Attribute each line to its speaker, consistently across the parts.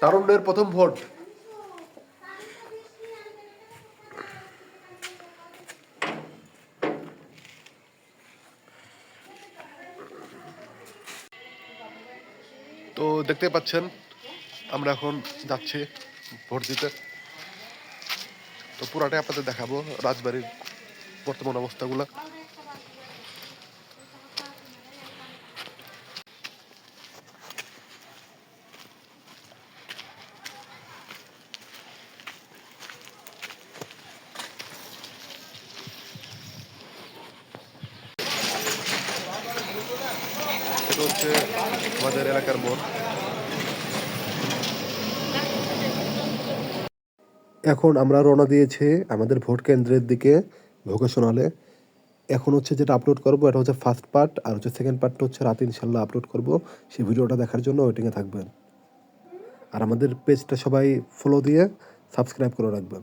Speaker 1: তারুণ্যের প্রথম ভোট। তো দেখতে পাচ্ছেন, আমরা এখন যাচ্ছি ভোট দিতে। তো পুরাটাই আপনাদের দেখাবো, রাজবাড়ির বর্তমান অবস্থাগুলো। হচ্ছে আমাদের এলাকার মোড়। এখন আমরা রওনা দিয়েছি আমাদের ভোট কেন্দ্রের দিকে ভোকেশনালে। এখন হচ্ছে যেটা আপলোড করব, এটা হচ্ছে ফার্স্ট পার্ট আর হচ্ছে সেকেন্ড পার্টটা হচ্ছে রাতে ইনশাল্লাহ আপলোড করব। সেই ভিডিওটা দেখার জন্য ওয়েটিংয়ে থাকবেন। আর আমাদের পেজটা সবাই ফলো দিয়ে সাবস্ক্রাইব করে রাখবেন।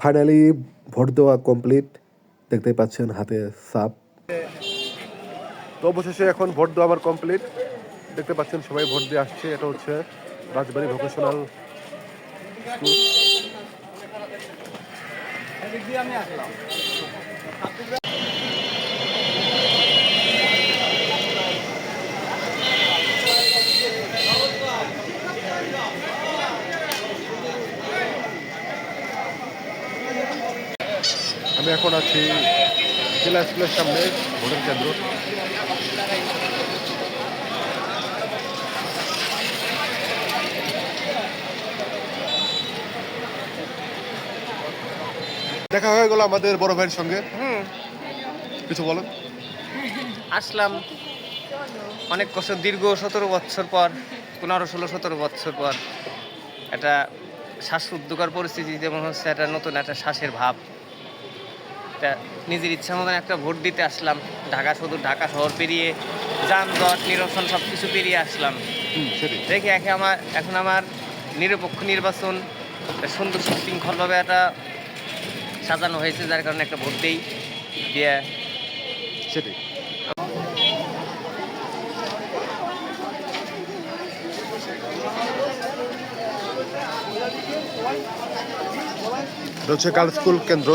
Speaker 1: ফাইনালি ভোট দেওয়া কমপ্লিট দেখতে পাচ্ছেন হাতে সাপ। তো অবশেষে এখন ভোট দেওয়া আমার কমপ্লিট দেখতে পাচ্ছেন সবাই ভোট দিয়ে আসছে। এটা হচ্ছে রাজবাড়ি ভোকেশনাল আমি এখন আছি জেলা স্কুলের সামনে ভোটের কেন্দ্র। দেখা হয়ে গেল আমাদের বড় ভাইয়ের সঙ্গে। কিছু বলেন
Speaker 2: আসলাম। অনেক কষ্ট দীর্ঘ সতেরো বছর পর পনেরো ষোলো সতেরো বছর পর একটা শ্বাসরুদ্ধকর পরিস্থিতি যেমন হচ্ছে একটা নতুন একটা শ্বাসের ভাব। একটা নিজের ইচ্ছা মতন একটা ভোট দিতে আসলাম। ঢাকা শুধু ঢাকা শহর পেরিয়ে যানজট নিরসন সব কিছু পেরিয়ে আসলাম।
Speaker 1: সেটাই।
Speaker 2: দেখি একে আমার এখন আমার নিরপেক্ষ নির্বাচন সুন্দর সুশৃঙ্খলভাবে একটা সাজানো হয়েছে যার কারণে একটা ভোট দিই দিয়ে
Speaker 1: সেটাই। হচ্ছে কাল স্কুল কেন্দ্র।